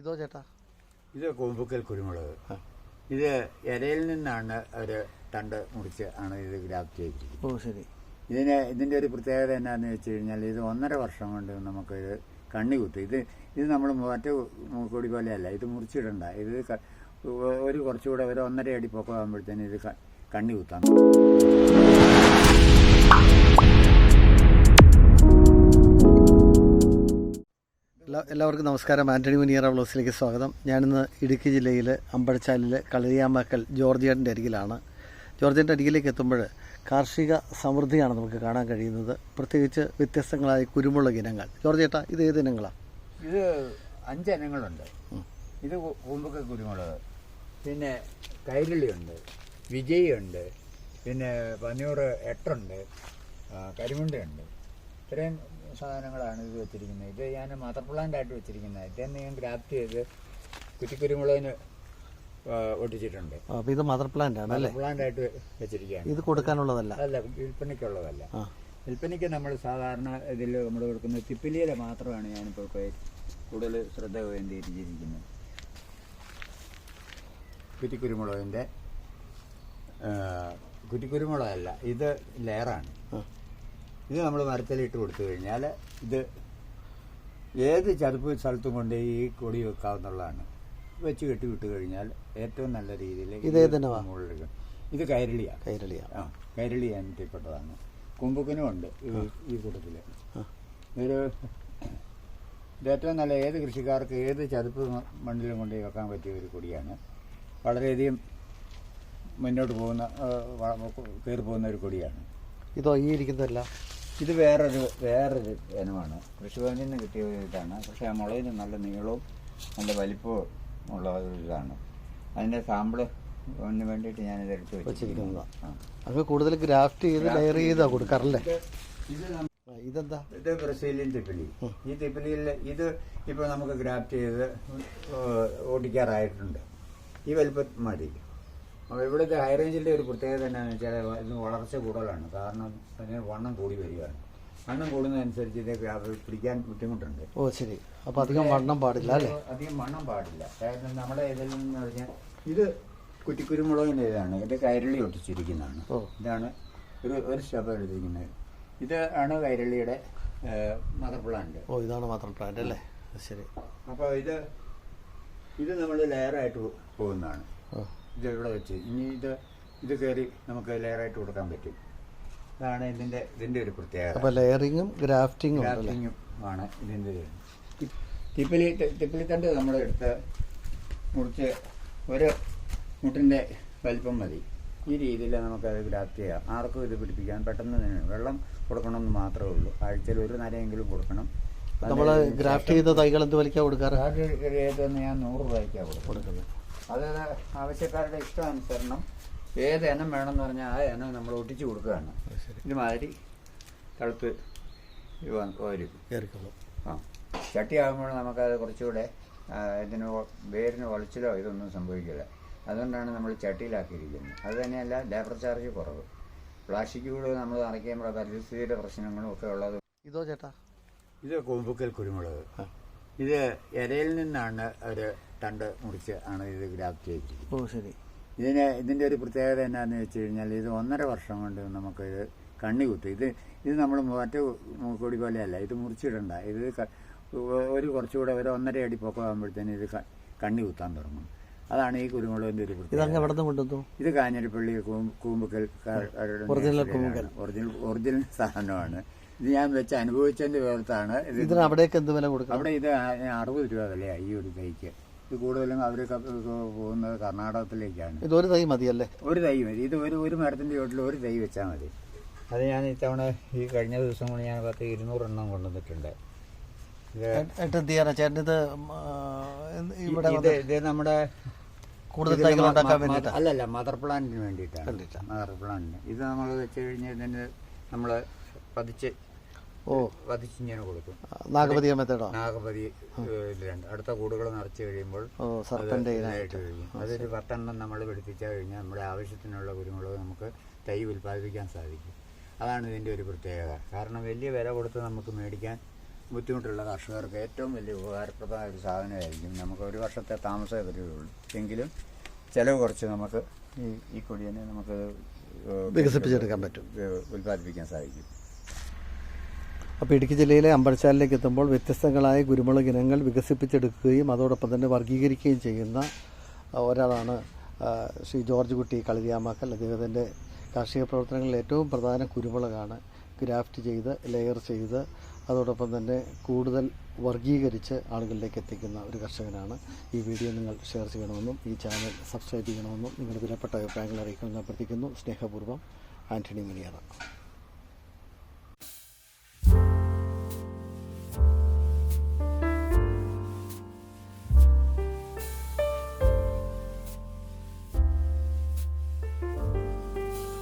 ഇതോ ചേട്ടാ. ഇത് കോമ്പുക്കൽ കുരുമുളക്. ഇത് ഇരയിൽ നിന്നാണ് ഒരു തണ്ട് മുറിച്ച് ആണ് ഇത് ഗ്രാഫ്റ്റ് ചെയ്തിരിക്കുന്നത്. ഓ ശരി. ഇതിന് ഇതിന്റെ ഒരു പ്രത്യേകത എന്നാന്ന് വെച്ച് കഴിഞ്ഞാൽ ഇത് ഒന്നര വർഷം കൊണ്ട് നമുക്ക് ഇത് കണ്ണി കുത്തും. ഇത് ഇത് നമ്മൾ മറ്റു മൂക്കൊടി പോലെയല്ല ഇത് മുറിച്ചിടണ്ട. ഇത് ഒരു കുറച്ചുകൂടെ ഒരു ഒന്നര അടി പൊക്കമാകുമ്പോഴത്തേന് ഇത് കണ്ണി കുത്താം എല്ലാവർക്കും നമസ്കാരം. ആന്റണി മുനിയറ ബ്ലോസിലേക്ക് സ്വാഗതം. ഞാനിന്ന് ഇടുക്കി ജില്ലയിൽ അമ്പഴച്ചാലിലെ കളരിയാമ്പക്കൽ ജോർജിയാടിന്റെ അരികിലാണ്. ജോർജിയന്റെ അരികിലേക്ക് എത്തുമ്പോൾ കാർഷിക സമൃദ്ധിയാണ് നമുക്ക് കാണാൻ കഴിയുന്നത്. പ്രത്യേകിച്ച് വ്യത്യസ്തങ്ങളായ കുരുമുളക് ഇനങ്ങൾ. ജോർജിയേട്ടാ ഇത് ഏത് ഇനങ്ങളാണ് ഇത് അഞ്ച് ഇനങ്ങളുണ്ട്. ഇത് കുമ്പക്ക കുരുമുളക് പിന്നെ കൈരളിയുണ്ട് വിജയുണ്ട് പിന്നെ പന്നിയൂറ് എട്ടുണ്ട് കരിമുണ്ടയുണ്ട്. ഇത്രയും സാധനങ്ങളാണ് ഇത് വെച്ചിരിക്കുന്നത്. ഇത് ഞാൻ മദർ പ്ലാന്റ് ആയിട്ട് വെച്ചിരിക്കുന്നത്. ഇതെന്ന് ഞാൻ ഗ്രാഫ്റ്റ് ചെയ്ത് കുറ്റിക്കുരുമുളകിന് ഒട്ടിച്ചിട്ടുണ്ട്. അപ്പോൾ ഇത് മദർ പ്ലാന്റ് ആണ് അല്ലേ? മദർ പ്ലാന്റ് ആയിട്ട് വെച്ചിരിക്കുകയാണ്. ഇത് കൊടുക്കാനുള്ളതല്ല? അല്ല വിൽപ്പനയ്ക്കുള്ളതല്ല. വിൽപ്പനയ്ക്ക് നമ്മൾ സാധാരണ ഇതിൽ നമ്മൾ കൊടുക്കുന്ന തിപ്പിലിയില മാത്രമാണ് ഞാനിപ്പോൾ കൂടുതൽ ശ്രദ്ധ കേന്ദ്രീകരിച്ചിരിക്കുന്നത്. കുറ്റിക്കുരുമുളകിന്റെ കുറ്റിക്കുരുമുളകല്ല ഇത് ലെയറാണ്. ഇത് നമ്മൾ മരത്തിലിട്ട് കൊടുത്തു കഴിഞ്ഞാൽ ഇത് ഏത് ചതുപ്പ് സ്ഥലത്തും കൊണ്ട് ഈ കൊടി വെക്കാവുന്നതാണ്. വെച്ച് കെട്ടി വിട്ട് കഴിഞ്ഞാൽ ഏറ്റവും നല്ല രീതിയിൽ ഇത് തന്നെ മുകളിലേക്ക്. ഇത് കൈരളിയാണ് കൈരളിയാണ് ആ കൈരളി ഇനത്തിൽപ്പെട്ടതാണ് കുമ്പുക്കനും ഉണ്ട് ഈ- കൂട്ടത്തിൽ ഇതൊരു ഏറ്റവും നല്ല ഏത് കൃഷിക്കാർക്ക് ഏത് ചതുപ്പ് മണ്ണിലും കൊണ്ട് വെക്കാൻ പറ്റിയ ഒരു കൊടിയാണ്. വളരെയധികം മുന്നോട്ട് പോകുന്ന കയറി പോകുന്ന ഒരു കൊടിയാണ്. ഇതോ ഈ ഇരിക്കുന്നതല്ല ഇത് വേറൊരു വേറൊരു ഇനമാണ്. കൃഷിഭവനിൽ നിന്ന് കിട്ടിയ ഒരു ഇതാണ്. പക്ഷേ ആ മുളകിന് നല്ല നീളവും നല്ല വലിപ്പവും ഉള്ള ഒരു ഇതാണ്. അതിന്റെ സാമ്പിൾ വേണ്ടിയിട്ട് ഞാനിത് എടുത്ത് വെച്ചിരിക്കുന്നതാണ് അത് കൂടുതൽ ഗ്രാഫ്റ്റ് ചെയ്ത് ലെയർ ചെയ്താ കൊടുക്കാറല്ലേ ഇത് ഇതെന്താ? ഇത് ബ്രസീലിയൻ തിപ്പിലി. ഈ തിപ്പിലിയിൽ ഇത് ഇപ്പോൾ നമുക്ക് ഗ്രാഫ്റ്റ് ചെയ്ത് ഓടിക്കാറായിട്ടുണ്ട്. ഈ വലിപ്പം മതി. ഇവിടുത്തെ ഹൈ റേഞ്ചിന്റെ ഒരു പ്രത്യേകത എന്നാന്ന് വെച്ചാൽ ഇത് വളർച്ച കൂടുതലാണ്. കാരണം അതിന് വണ്ണം കൂടി വരികയാണ്. വണ്ണം കൂടുന്നതനുസരിച്ച് ഇത് പിടിക്കാൻ ബുദ്ധിമുട്ടുണ്ട്. ഓ ശരി. അപ്പോൾ അധികം വണ്ണം പാടില്ല അല്ലേ? അധികം വണ്ണം പാടില്ല. കാരണം നമ്മുടെ ഇതിൽ നിന്ന് പറഞ്ഞാൽ ഇത് കുറ്റിക്കുരുമുളകിന്റെ ഇതാണ്. ഇത് കൈരളി ഒട്ടിച്ചിരിക്കുന്നതാണ്. ഇതാണ് ഒരു ഒരു സ്റ്റെപ്പ് എടുത്തിരിക്കുന്നത്. ഇത് ആണ് കൈരളിയുടെ മദർ പ്ലാന്റ് ഓ ഇതാണ് മദർ പ്ലാന്റ് അല്ലേ? ശരി. അപ്പോൾ ഇത് ഇത് നമ്മൾ ലെയറായിട്ട് പോകുന്നതാണ്. ഇത് ഇവിടെ വെച്ച്. ഇനി ഇത് ഇത് കയറി നമുക്ക് ലെയറായിട്ട് കൊടുക്കാൻ പറ്റും. ഇതാണ് ഇതിന്റെ ഇതിന്റെ ഒരു പ്രത്യേകത. അപ്പോൾ ലെയറിങ്ങും ഗ്രാഫ്റ്റിങ്ങും ഗ്രാഫ്റ്റിങ്ങും ആണ് ഇതിന്റെ ഇത്. തിപ്പിലി തിപ്പിലിത്തണ്ട് നമ്മൾ എടുത്ത് മുറിച്ച് ഒരു മുട്ടിന്റെ വലിപ്പം മതി. ഈ രീതിയിൽ നമുക്കത് ഗ്രാഫ്റ്റ് ചെയ്യാം. ആർക്കും ഇത് പിടിപ്പിക്കാൻ പെട്ടെന്ന് തന്നെ വെള്ളം കൊടുക്കണമെന്ന് മാത്രമേ ഉള്ളൂ. ആഴ്ചയിൽ ഒരു നരയെങ്കിലും കൊടുക്കണം. നമ്മൾ ഗ്രാഫ്റ്റ് ചെയ്ത തൈകൾ എന്ത് വലിക്കാൻ കൊടുക്കാറ്? ഏതെന്ന് ഞാൻ നൂറ് രൂപയ്ക്കാണ് കൊടുക്കുന്നത്. അത് ആവശ്യക്കാരുടെ ഇഷ്ടാനുസരണം ഏത് ഇനം വേണമെന്ന് പറഞ്ഞാൽ ആ ഇനം നമ്മൾ ഒട്ടിച്ചു കൊടുക്കുകയാണ്. ഇതുമാതിരി തളുത്ത് വരും ആ. ചട്ടി ആകുമ്പോൾ നമുക്കത് കുറച്ചുകൂടെ ഇതിന് വേരിന് ഒളിച്ചിലോ ഇതൊന്നും സംഭവിക്കില്ല. അതുകൊണ്ടാണ് നമ്മൾ ചട്ടിയിലാക്കിയിരിക്കുന്നത്. അത് തന്നെയല്ല ലേബർ ചാർജ് കുറവ്. പ്ലാസ്റ്റിക് കൂടെ നമ്മൾ നിറയ്ക്കുമ്പോൾ പരിസ്ഥിതിയുടെ പ്രശ്നങ്ങളും ഒക്കെ ഉള്ളത് ഇതോ ചേട്ടാ? ഇത് കോമ്പുക്കൽ കുരുമുളക്. ആ. ഇത് ഇരയിൽ നിന്നാണ് ഒരു തണ്ട് മുറിച്ച് ആണ് ഇത് ഗ്രാഫ്റ്റ് ചെയ്തിരിക്കുന്നത്. ഓ ശരി. ഇതിന് ഇതിന്റെ ഒരു പ്രത്യേകത എന്നാന്ന് വെച്ച് കഴിഞ്ഞാൽ ഇത് ഒന്നര വർഷം കൊണ്ട് നമുക്ക് ഇത് കണ്ണി കുത്തും. ഇത് ഇത് നമ്മൾ മറ്റു കൊടി പോലെയല്ല ഇത് മുറിച്ചിടണ്ട. ഇത് ഒരു കുറച്ചുകൂടെ ഒരു ഒന്നര അടി പൊക്കമാകുമ്പോഴത്തേന് ഇത് കണ്ണി കുത്താൻ തുടങ്ങും. അതാണ് ഈ കുരുമുളകിന്റെ ഒരു പ്രത്യേകത. ഇത് കാഞ്ഞിരപ്പള്ളി കൂമ്പ് കൂമ്പുക്കൽ. ഒറിജിനൽ ഒറിജിനൽ സാധനമാണ്. ഇത് ഞാൻ വെച്ച് അനുഭവിച്ചതിന്റെ പേർത്താണ് അവിടെ ഇത് അറുപത് രൂപ വിലയാണ് ഈ ഒരു തൈക്ക്. കൂടുതലും അവരൊക്കെ പോകുന്നത് കർണാടകത്തിലേക്കാണ്. ഇത് ഒരു തൈ മതിയല്ലേ? ഒരു തൈ മതി. ഇത് ഒരു ഒരു മരത്തിന്റെ ചോട്ടിൽ ഒരു തൈ വെച്ചാൽ മതി. അത് ഞാൻ ഇത്തവണ ഈ കഴിഞ്ഞ ദിവസം കൊണ്ട് ഞാൻ പത്ത് ഇരുന്നൂറെണ്ണം കൊണ്ടുവന്നിട്ടുണ്ട്. ചേട്ടൻ ഇത് ഇവിടെ ഇത് നമ്മുടെ കൂടുതൽ തൈകൾ ഉണ്ടാക്കാൻ അല്ലല്ല മദർ പ്ലാന്റിന് വേണ്ടിയിട്ടാണ്. മദർ പ്ലാന്റിന്. ഇത് നമ്മൾ വെച്ച് കഴിഞ്ഞാൽ ഇതിന് നമ്മൾ പതിച്ച് ഓ. പതിച്ചിങ്ങനെ കൊടുക്കും. നാഗപതി നാഗപതി രണ്ട് അടുത്ത കൂടുകൾ നിറച്ച് കഴിയുമ്പോൾ അതൊരു പത്തെണ്ണം നമ്മൾ പിടിപ്പിച്ചാൽ കഴിഞ്ഞാൽ നമ്മുടെ ആവശ്യത്തിനുള്ള കുരുമുളക് നമുക്ക് തൈ ഉൽപ്പാദിപ്പിക്കാൻ സാധിക്കും. അതാണ് ഇതിന്റെ ഒരു പ്രത്യേകത. കാരണം വലിയ വില കൊടുത്ത് നമുക്ക് മേടിക്കാൻ ബുദ്ധിമുട്ടുള്ള കർഷകർക്ക് ഏറ്റവും വലിയ ഉപകാരപ്രദമായ ഒരു സാധനമായിരിക്കും. നമുക്ക് ഒരു വർഷത്തെ താമസമേ വരികയുള്ളൂ എങ്കിലും ചിലവ് കുറച്ച് നമുക്ക് ഈ ഈ കൊടിയനെ നമുക്ക് വികസിപ്പിച്ചെടുക്കാൻ പറ്റും. ഉൽപ്പാദിപ്പിക്കാൻ സാധിക്കും. അപ്പോൾ ഇടുക്കി ജില്ലയിലെ അമ്പലശാലിലേക്ക് എത്തുമ്പോൾ വ്യത്യസ്തങ്ങളായ കുരുമുളക് ഇനങ്ങൾ വികസിപ്പിച്ചെടുക്കുകയും അതോടൊപ്പം തന്നെ വർഗീകരിക്കുകയും ചെയ്യുന്ന ഒരാളാണ് ശ്രീ ജോർജ് കുട്ടി കളിയാമാക്കൽ അദ്ദേഹത്തിന്റെ കാർഷിക പ്രവർത്തനങ്ങളിൽ ഏറ്റവും പ്രധാന കുരുമുളകാണ്. ഗ്രാഫ്റ്റ് ചെയ്ത് ലെയർ ചെയ്ത് അതോടൊപ്പം തന്നെ കൂടുതൽ വർഗീകരിച്ച് ആളുകളിലേക്ക് എത്തിക്കുന്ന ഒരു കർഷകനാണ്. ഈ വീഡിയോ നിങ്ങൾ ഷെയർ ചെയ്യണമെന്നും ഈ ചാനൽ സബ്സ്ക്രൈബ് ചെയ്യണമെന്നും നിങ്ങളുടെ വിലപ്പെട്ട അഭിപ്രായങ്ങൾ അറിയിക്കണമെന്ന് അഭ്യർത്ഥിക്കുന്നു. സ്നേഹപൂർവം ആന്റണി മണിയറ